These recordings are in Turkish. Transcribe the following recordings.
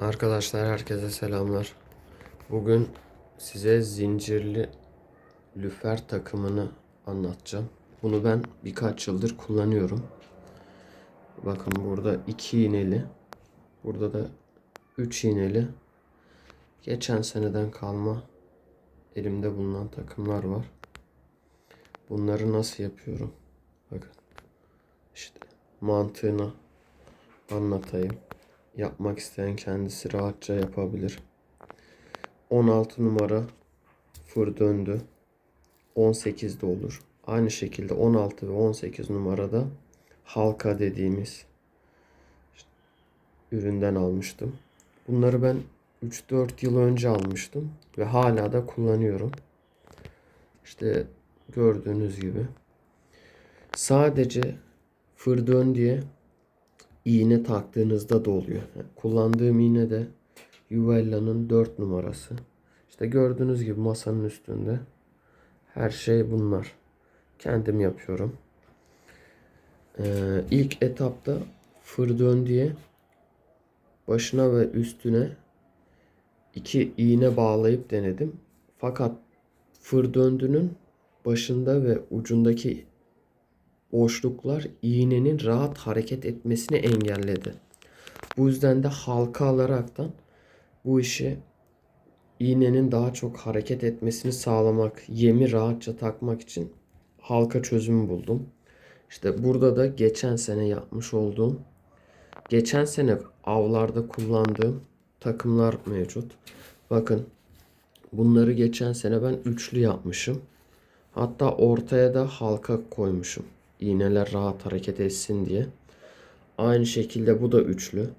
Arkadaşlar herkese selamlar. Bugün size zincirli lüfer takımını anlatacağım. Bunu ben birkaç yıldır kullanıyorum. Bakın burada iki iğneli. Burada da üç iğneli. Geçen seneden kalma elimde bulunan takımlar var. Bunları nasıl yapıyorum? Bakın. İşte mantığını anlatayım. Yapmak isteyen kendisi rahatça yapabilir. 16 numara fır döndü. 18 de olur. Aynı şekilde 16 ve 18 numarada halka dediğimiz üründen almıştım. Bunları ben 3-4 yıl önce almıştım ve hala da kullanıyorum. İşte gördüğünüz gibi. Sadece fır dön diye iğne taktığınızda da oluyor. Kullandığım iğne de Juvella'nın 4 numarası. İşte gördüğünüz gibi masanın üstünde. Her şey bunlar. Kendim yapıyorum. Ee, ilk etapta fır dön diye başına ve üstüne iki iğne bağlayıp denedim. Fakat fır döndünün başında ve ucundaki boşluklar iğnenin rahat hareket etmesini engelledi. Bu yüzden de halka alaraktan bu işi iğnenin daha çok hareket etmesini sağlamak, yemi rahatça takmak için halka çözümü buldum. İşte burada da geçen sene yapmış olduğum, geçen sene avlarda kullandığım takımlar mevcut. Bakın bunları geçen sene ben üçlü yapmışım. Hatta ortaya da halka koymuşum. İğneler rahat hareket etsin diye. Aynı şekilde bu da üçlü.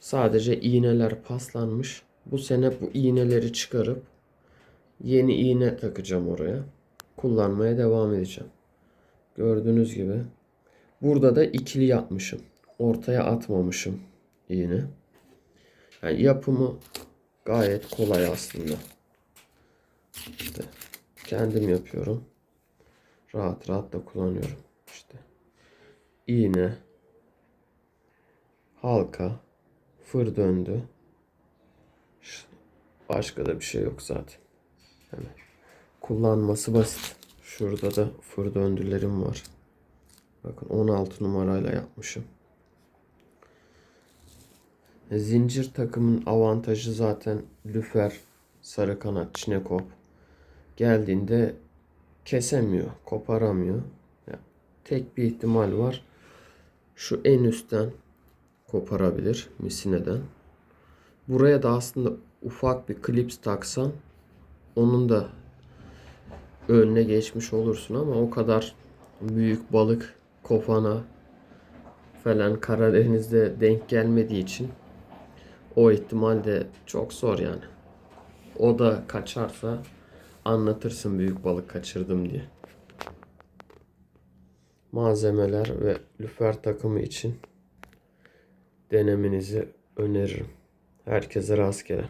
Sadece iğneler paslanmış. Bu sene bu iğneleri çıkarıp yeni iğne takacağım oraya. Kullanmaya devam edeceğim. Gördüğünüz gibi. Burada da ikili yapmışım. Ortaya atmamışım iğne. Yani yapımı gayet kolay aslında. İşte kendim yapıyorum. Rahat rahat da kullanıyorum. İşte iğne, halka, fır döndü. Başka da bir şey yok zaten. Yani kullanması basit. Şurada da fır döndülerim var. Bakın 16 numarayla yapmışım. E, Zincir takımın avantajı zaten lüfer, sarı kanat, çinekop. Geldiğinde kesemiyor, koparamıyor. Tek bir ihtimal var. Şu en üstten koparabilir misineden. Buraya da aslında ufak bir klips taksan onun da önüne geçmiş olursun ama o kadar büyük balık kofana falan Karadeniz'de denk gelmediği için o ihtimal de çok zor yani. O da kaçarsa anlatırsın büyük balık kaçırdım diye. Malzemeler ve lüfer takımı için denemenizi öneririm. Herkese rastgele.